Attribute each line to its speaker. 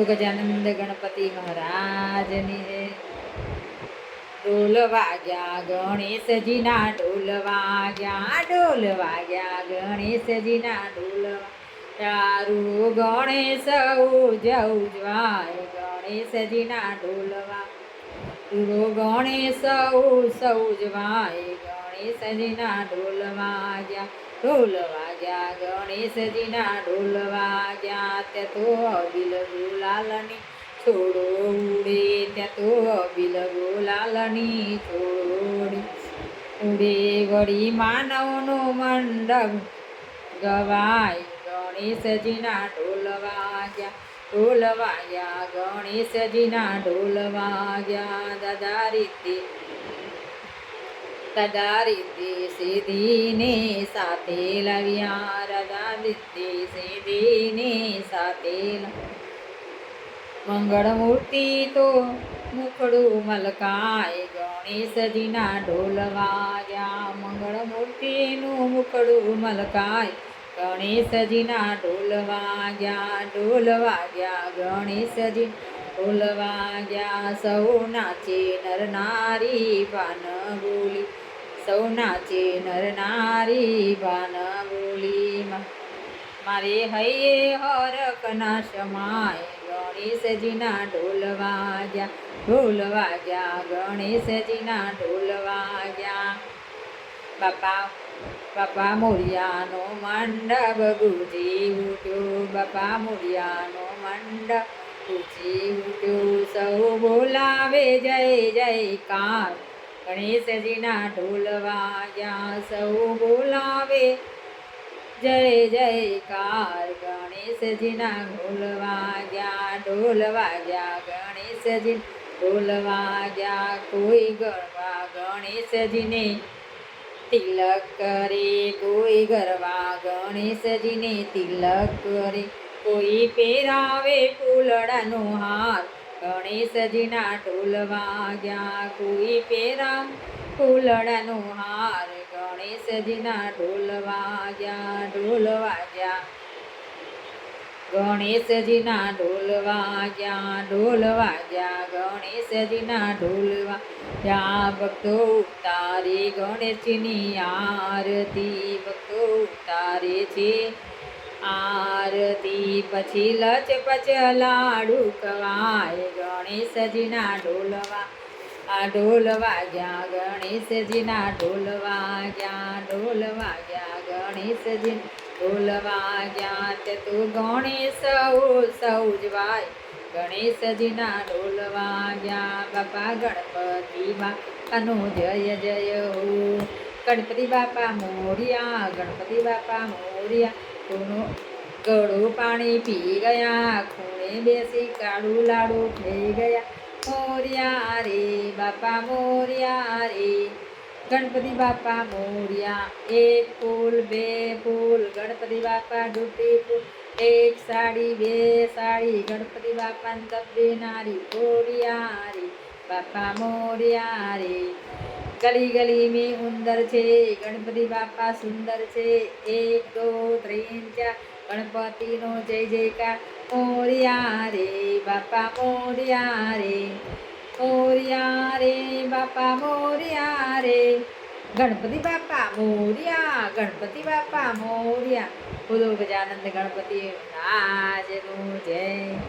Speaker 1: બોલો ગજાનંદ ગણપતિ મહારાજની. ઢોલ વાગ્યા ગણેશજીના ઢોલ વાગ્યા ઢોલ વાગ્યા ગણેશજીના ઢોલ તારું ગણેશ ઉજ ઉજવાય ગણેશજીના ઢોલવા તુરો ગણેશ સૌ સૌજવાય ગણેશજીના ઢોલ વાગ્યા ઢોલ વાગ્યા ગણેશજીના ઢોલ વાગ્યા ત્યાં તો અબિલ ગુલાલની છોડો ઉડે, ત્યાં તો અબિલ ગુલાલની છોડી ઉડે. વળી માનવનો મંડપ ગવાય, ગણેશજીના ઢોલ વાગ્યા ઢોલ વાગ્યા ગણેશજીના ઢોલ વાગ્યા દાદા રીતે દાદા રીતે સીધીને સાથે લાવ્યા દાદા રીતે સીધીને સાથે મંગળ મૂર્તિ તો મુખડું મલકાય ગણેશજીના ઢોલ વાગ્યા મંગળ મૂર્તિનું મુખડું મલકાય ગણેશજીના ઢોલ વાગ્યા ઢોલ વાગ્યા ગણેશજી ઢોલ વાગ્યા સૌ નાચે નર નારી પાન બોલી સૌ નાચે નર નારી ભાન બોલીમાં મારે હૈયે હરકના સમાય ગણેશજીના ઢોલ વાગ્યા ઢોલ વાગ્યા, ગણેશજીના ઢોલ વાગ્યા. બાપા બાપા મોરિયાનો મંડપ ગુજી ઉઠ્યો, બાપા મોરિયાનો મંડપ ગુજી ઉઠ્યો. સૌ બોલાવે જય જયકાર. ગણેશજીના ઢોલ વાગ્યા સૌ બોલાવે. જય જયકાર ગણેશજીના ઢોલ વાગ્યા ઢોલ વાગ્યા ગણેશજી ઢોલ વાગ્યા, કોઈ ગરવા ગણેશજીને તિલક કરે, કોઈ ગરવા ગણેશજીને તિલક કરે. કોઈ પહેરાવે ફૂલડાનો હાર ગણેશજીના ઢોલ વાગ્યા, કોઈ પેરા ફૂલડાનું હાર. ગણેશજીના ઢોલ વાગ્યા ઢોલ વાગ્યા. ગણેશજીના ઢોલ વાગ્યા ઢોલ વાગ્યા. ગણેશજીના ઢોલ વાગ્યા, ભક્તો ઉતારે ગણેશજીની આરતી. ભક્તો ઉતારે છે આરતી પછી લચ પચ લાડુ કવાય ગણેશજીના ઢોલવા, આ ઢોલ વાગ્યા ગણેશજીના ઢોલ વાગ્યા ઢોલ વાગ્યા ગણેશજી ઢોલ વાગ્યા તે તું ગણેશ સૌ જવાય ગણેશજીના ઢોલ વાગ્યા બાપા ગણપતિ બાપાનું જય જય હો, ગણપતિ બાપા મોરિયા, ગણપતિ બાપા મોરિયા કોનો ગળું પાણી પી ગયા, ખૂણે બેસી કાળું લાડુ થઈ ગયા. મોરિયા રે, બાપા મોરિયા રે. ગણપતિ બાપા મોરિયા, એક ફૂલ, બે ફૂલ. ગણપતિ બાપા ડૂબી ફૂલ, એક સાડી, બે સાડી. ગણપતિ બાપા તપે નારી મોર્યા રે, બાપા મોરિયા રે. ગલી ગલી में ઉંદર છે, ગણપતિ બાપા સુંદર છે. એક, દો, ત્રણ, ચાર, ગણપતિનો જય જયકાર. મોરિયા રે બાપા, મોરિયા રે. મોરિયા રે બાપા, મોરિયા રે. ગણપતિ બાપા, મોરિયા, ગણપતિ બાપા, મોરિયા. બોલો ગજાનંદ ગણપતિ રાજનું જય.